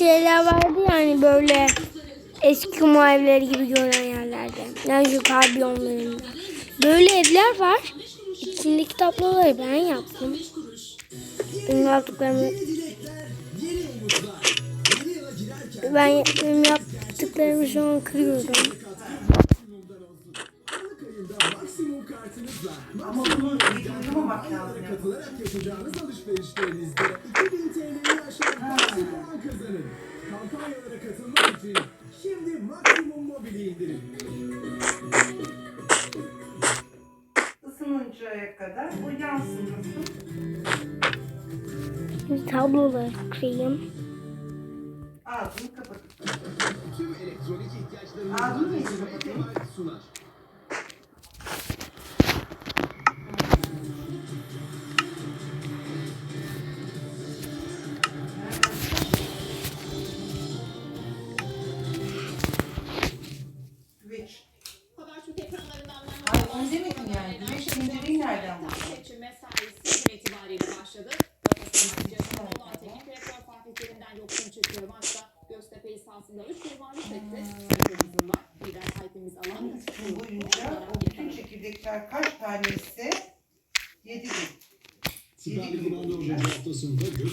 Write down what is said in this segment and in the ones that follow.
şeyler vardı yani böyle eski evleri gibi görünen yerlerde. Yani şu karbiyonlarında. Böyle evler var. İçindeki tabloları ben yaptım. Benim yaptıklarımı ben yaptıklarımı şu an kırıyorum. Ama bunu uygumamak lazım. yani. Katılarak yapacağınız alışverişlerinizde 2000 TL'yi aşan maksimum puan kazanın. Kampanyalara katılmak için şimdi maksimum mobili indirin. Isınıncaya kadar bu yansın. Şimdi tabloları kırayım. Ağzını kapatıp. Tüm elektronik Ağzını ihtiyaçlarınızı kapatayım? sunar.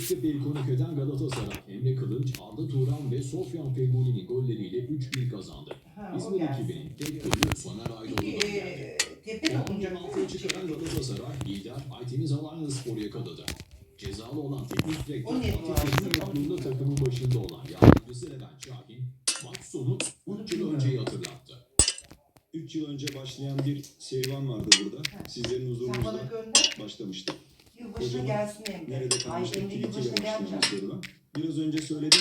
Haftasında Göztepe'yi konuk eden Galatasaray, Emre Kılınç, Arda Turan ve Sofyan Fegoli'nin golleriyle 3-1 kazandı. Ha, İzmir ekibinin tek golü Soner Peki Aydoğdu'dan geldi. tepe de Puan olacak altı değil mi? çıkaran Galatasaray, lider Aytemiz Alanya Spor'u yakaladı. Cezalı olan teknik direktör Fatih Terim'in takımın başında olan yardımcısı Levent Şahin, maç sonu 3 yıl önceyi hatırlattı. 3 yıl önce başlayan bir serüven vardı burada. Sizlerin huzurunuzda başlamıştı. Yılbaşına Kocaman gelsin Emre. Nerede Ay kalmıştık? Emre Tweet ile yılbaşına gelmeyeceğim. Biraz önce söyledim.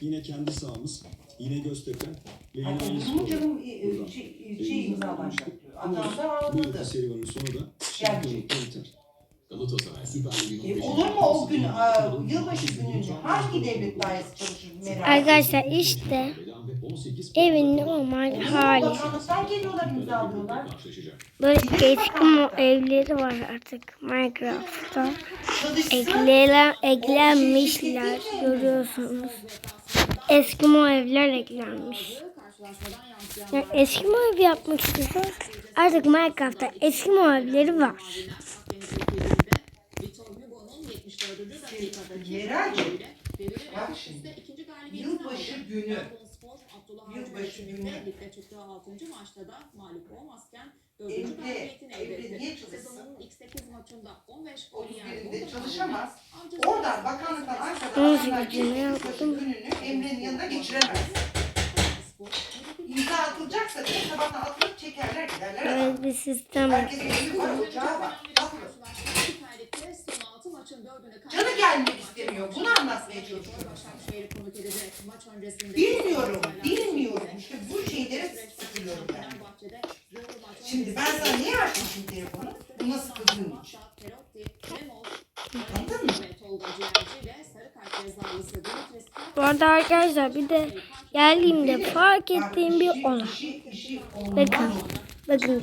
Yine kendi sahamız, yine Göztepe ve yine Ay aynı olur mu canım e, e, şey, şey imzalanacak diyor. Adam da Bu yılki serüvenin sonu da şampiyonlukla biter. Galatasaray Süper Lig'in E, 15. olur mu o gün aa, yılbaşı gününde hangi devlet dairesi çalışır merak Arkadaşlar işte evin normal hali. Böyle eski evleri var artık Minecraft'ta. Ekleyen, eklenmişler görüyorsunuz. Eskimo evler eklenmiş. Yani Eskimo ev yapmak istiyorsanız artık Minecraft'ta Eskimo evleri var. Akdeniz ülkelerinde Victor Hugo'nun 74. dakikadaki Meral'cim, bak şimdi, yılbaşı günü, yılbaşı günü. ligde çıktığı 6. maçta da mağlup olmazken 4. Emre, galibiyetini elde etti. çalışsın? Sezonun ilk 8 maçında 15 gol yiyen 31'inde Bodo çalışamaz. Avcı Oradan bakanlıktan yılbaşı yaptım? gününü Emre'nin yanında geçiremez. Spor, İmza atılacaksa da sabahtan atılıp çekerler giderler. Böyle bir sistem. Herkesin evi var, ocağı var. Canı gelmek istemiyor. Bunu anlatmaya çalışıyorum. Bilmiyorum, bilmiyorum. İşte bu şeylere sıkılıyorum ben. Şimdi ben sana niye açmışım telefonu? Buna sıkıldığım için. Anladın mı? Bu arada arkadaşlar bir de geldiğimde fark ettiğim bir olay. Bakın. Bakın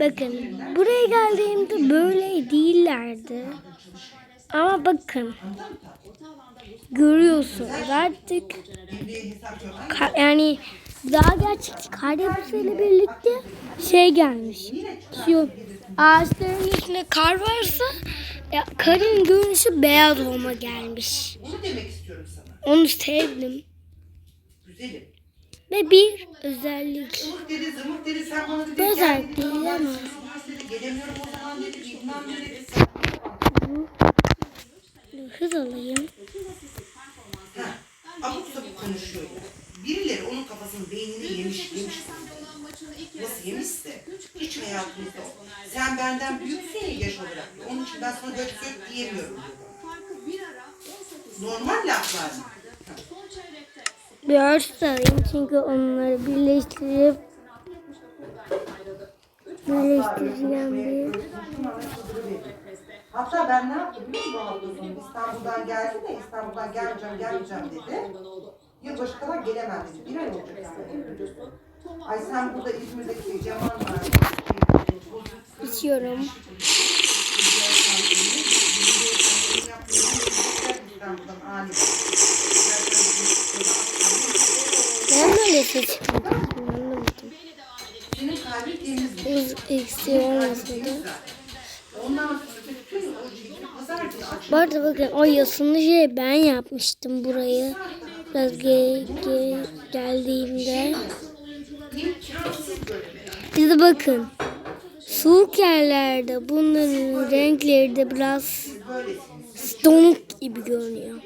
bakın buraya geldiğimde böyle değillerdi. Ama bakın görüyorsunuz artık yani daha gerçekçi kar birlikte şey gelmiş. Şu ağaçların üstünde kar varsa ya, karın görünüşü beyaz olma gelmiş. Onu demek istiyorum sana. Onu sevdim. Güzelim. Ve bir özellik. Zımık dedi, zımık dedi. Sen bana dedi. Böyle gel dedi, değil ama. sınıf dedi. Gelemiyorum o zaman dedi. Bilmem ne dedi. Diyemiyorum. Normal laflar mı? Bir örs alayım çünkü onları birleştirip birleştireceğim bir. Hatta ben ne yaptım biliyor musun? İstanbul'dan geldi de İstanbul'dan geleceğim gelmeyeceğim dedi. Yılbaşı kadar gelemem dedi. Bir ay olacak yani. Ay sen burada İzmir'deki Cemal var. İçiyorum. Ben böyle çıkardım. Anlamadım. Senin kalbin temiz. Da Bu arada bakın o yosunlu şey ben yapmıştım burayı. Biraz ge, ge, geldiğimde. Bir de bakın. Soğuk yerlerde bunların renkleri de biraz donuk gibi görünüyor.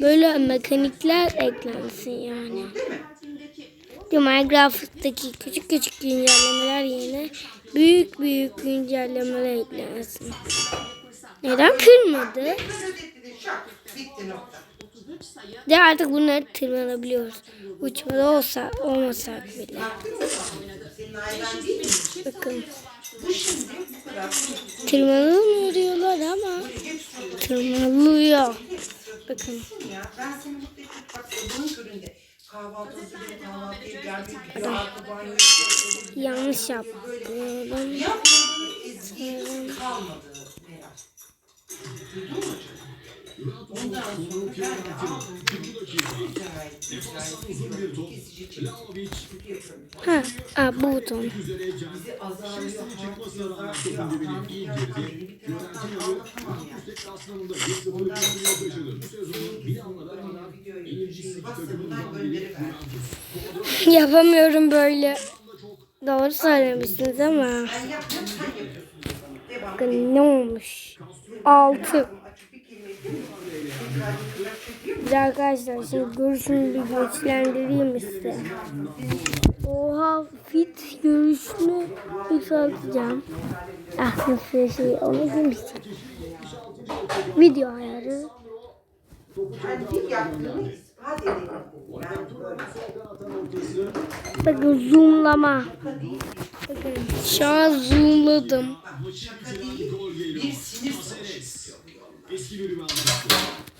Böyle mekanikler eklensin yani. Bir Minecraft'taki küçük küçük güncellemeler yerine büyük büyük güncellemeler eklensin. Neden kırmadı? De artık bunları tırmanabiliyoruz. Uçmada olsa olmasak bile. Bakın Tırmanılmıyor diyorlar ama tırmanılıyor. Bakın yanlış yaptım. Yapmadığı ezgiye kalmadı. Duydun mu? Ondan sonra. Ha, ha bu buton. Bizi azarlıyor, harplıyor, harplıyor. Allah'ım bir taraftan beni bir taraftan anlatamam yani. Ondan sonra bu sezonun bir anlara videoyu şimdi WhatsApp'ından gönderiver. Yapamıyorum böyle. Doğru söylemişsiniz ama. Bakın ne olmuş? 6. Bir arkadaşlar şimdi görüşümü bir güçlendireyim size. Oha fit görüşünü yükselteceğim. Ah nasıl şey onu demiştim. Video ayarı. Bakın zoomlama. Bakın şu an zoomladım. Bir. Eski bir Juventus.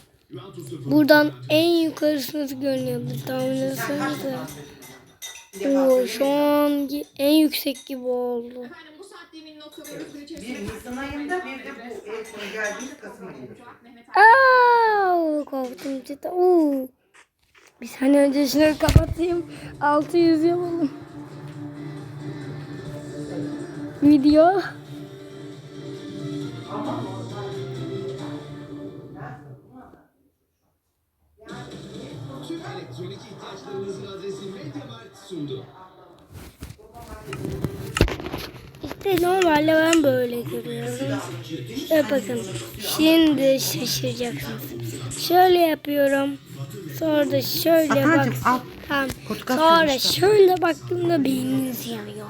Buradan en yukarısını görünüyor. Bir tahmin etsenize. Oo, şu an en yüksek gibi oldu. Efendim bu saat diliminin Bir Nisan ayında bir de bu en son geldiğimiz Kasım ayında. Mehmet Aa, korktum cidden. Oo. Bir saniye önce şunu kapatayım. 600 yapalım. Video. Tüm elektronik ihtiyaçlarınızın adresi MediaMarkt sundu. İşte normalde ben böyle görüyorum. Evet bakın. Şimdi şaşıracaksınız. Şöyle yapıyorum. Sonra da şöyle bak. Tamam. Sonra şöyle baktığımda beyniniz yanıyor.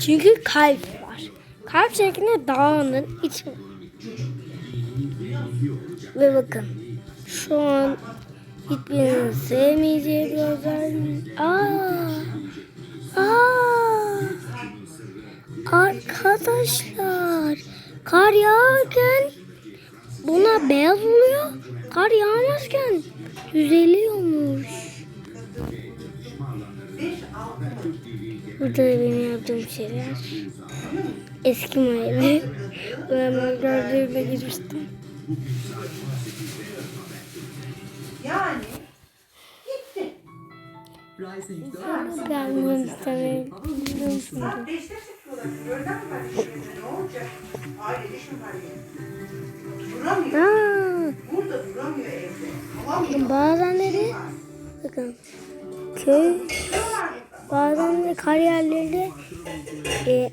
Çünkü kalp var. Kalp şeklinde dağının içi. Ve bakın. Şu an hiçbirinin sevmeyeceği bir özellik. Aa. Arkadaşlar kar yağarken buna beyaz oluyor. Kar yağmazken düzeliyormuş. Burada da benim yaptığım şeyler. Eski mahalle. Ben hemen gördüğümde girmiştim. Yani gitti. Gelmem istemiyorum. Saat 5'te çıkıyorlar. Gördün mü? Ne olacak? Aile iş mi var? Duramıyor. Burada duramıyor evde. Alamıyor. bazenleri bakın köy bazen de kariyerlerde e,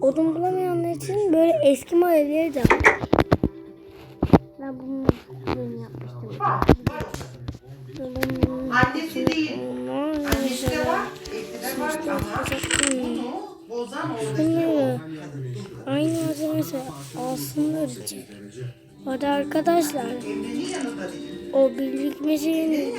odun bulamayanlar için böyle eski evleri de var. Ben bunu, bunu yapmıştım. Annesi değil. Annesi de var. Evde de var ama bunu bozan oradaki o aynı malzemesi alsınlar için. Orada arkadaşlar o birlikmecenin